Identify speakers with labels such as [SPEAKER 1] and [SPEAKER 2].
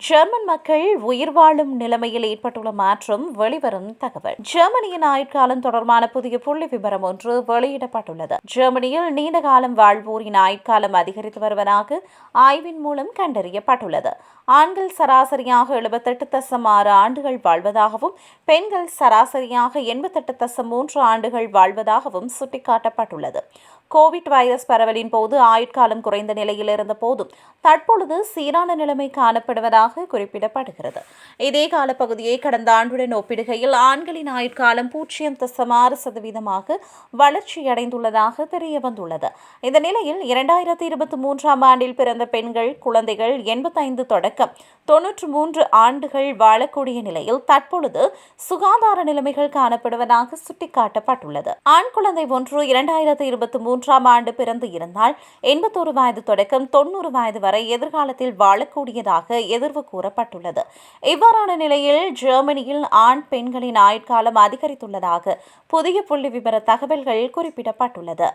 [SPEAKER 1] German மக்கள் உயிர் வாழும் நிலைமையில் ஏற்பட்டுள்ள மாற்றம் வெளிவரும் தகவல். ஜெர்மனியின் ஆயுட்காலம் தொடர்பான புதிய புள்ளி விவரம் ஒன்று வெளியிடப்பட்டுள்ளது. ஜெர்மனியில் நீண்ட காலம் வாழ்வோரின் ஆயுட்காலம் அதிகரித்து வருவதாக ஆய்வின் மூலம் கண்டறியப்பட்டுள்ளது. ஆண்கள் சராசரியாக எழுபத்தெட்டு தசம் ஆறு ஆண்டுகள் வாழ்வதாகவும் பெண்கள் சராசரியாக எண்பத்தெட்டு தசம் மூன்று ஆண்டுகள் வாழ்வதாகவும் சுட்டிக்காட்டப்பட்டுள்ளது. கோவிட் வைரஸ் பரவலின் போது ஆயுட்காலம் குறைந்த நிலையில் இருந்த போதும் தற்பொழுது சீரான நிலைமை காணப்படுவதாக குறிப்பிடப்படுகிறது. இதே காலப்பகுதியை கடந்த ஆண்டுடன் ஒப்பிடுகையில் ஆண்களின் ஆயுட்காலம் பூஜ்ஜியம் தசம் ஆறு சதவீதமாக வளர்ச்சியடைந்துள்ளதாக தெரிய வந்துள்ளது இந்த நிலையில் இரண்டாயிரத்தி இருபத்தி மூன்றாம் ஆண்டில் பிறந்த பெண்கள் குழந்தைகள் எண்பத்தைந்து தொடக்கம் தொன்னூற்று மூன்று ஆண்டுகள் வாழக்கூடிய நிலையில் தற்பொழுது சுகாதார நிலைமைகள் காணப்படுவதாக சுட்டிக்காட்டப்பட்டுள்ளது. ஆண் குழந்தை ஒன்று இரண்டாயிரத்தி இருபத்தி மூன்றாம் ஆண்டு பிறந்து இருந்தால் எண்பத்தோரு வயது தொடக்கம் தொன்னூறு வயது வரை எதிர்காலத்தில் வாழக்கூடியதாக எதிர் உயர்வு கூறப்பட்டுள்ளது. இவ்வாறான நிலையில் ஜெர்மனியில் ஆண் பெண்களின் ஆயுட்காலம் அதிகரித்துள்ளதாக புதிய புள்ளி விவர தகவல்கள் குறிப்பிடப்பட்டுள்ளது.